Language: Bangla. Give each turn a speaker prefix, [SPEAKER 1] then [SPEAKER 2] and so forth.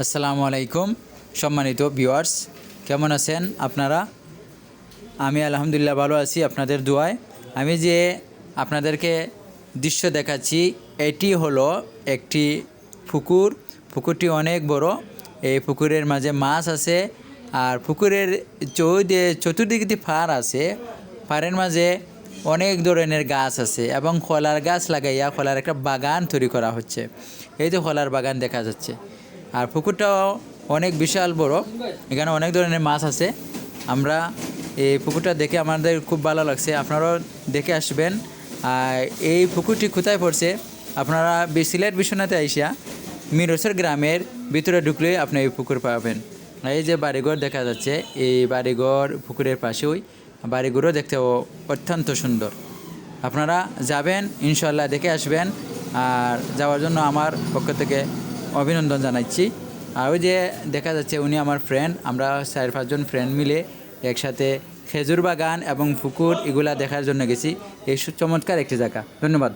[SPEAKER 1] আসসালামু আলাইকুম, সম্মানিত ভিউয়ার্স কেমন আছেন আপনারা? আমি আলহামদুলিল্লাহ ভালো আছি আপনাদের দোয়ায়। আমি যে আপনাদেরকে দৃশ্য দেখাচ্ছি, এটি হলো একটি পুকুর। পুকুরটি অনেক বড়, এই পুকুরের মাঝে মাছ আছে আর পুকুরের চৌদে, চতুর্দিকে পার আছে। পাড়ের মাঝে অনেক ধরনের গাছ আছে এবং কলার গাছ লাগাইয়া কলার একটা বাগান তৈরি করা হচ্ছে। এই তো কলার বাগান দেখা যাচ্ছে। আর পুকুরটাও অনেক বিশাল বড়। এখানে অনেক ধরনের মাছ আছে। আমরা এই পুকুরটা দেখে আমাদের খুব ভালো লাগছে। আপনারাও দেখে আসবেন। আর এই পুকুরটি কোথায় পড়ছে? আপনারা সিলেট বিশ্বনাথে আইসা মিরসর গ্রামের ভিতরে ঢুকলে আপনি এই পুকুর পাবেন। এই যে বাড়িঘর দেখা যাচ্ছে, এই বাড়িঘর পুকুরের পাশেই। বাড়িঘরও দেখতে অত্যন্ত সুন্দর। আপনারা যাবেন ইনশাল্লাহ দেখে আসবেন। আর যাওয়ার জন্য আমার পক্ষ থেকে অভিনন্দন জানাচ্ছি। আর ওই যে দেখা যাচ্ছে উনি আমার ফ্রেন্ড আমরা চার পাঁচজন ফ্রেন্ড মিলে একসাথে খেজুর বাগান এবং পুকুর এগুলা দেখার জন্য গেছি। এই চমৎকার একটি জায়গা। ধন্যবাদ।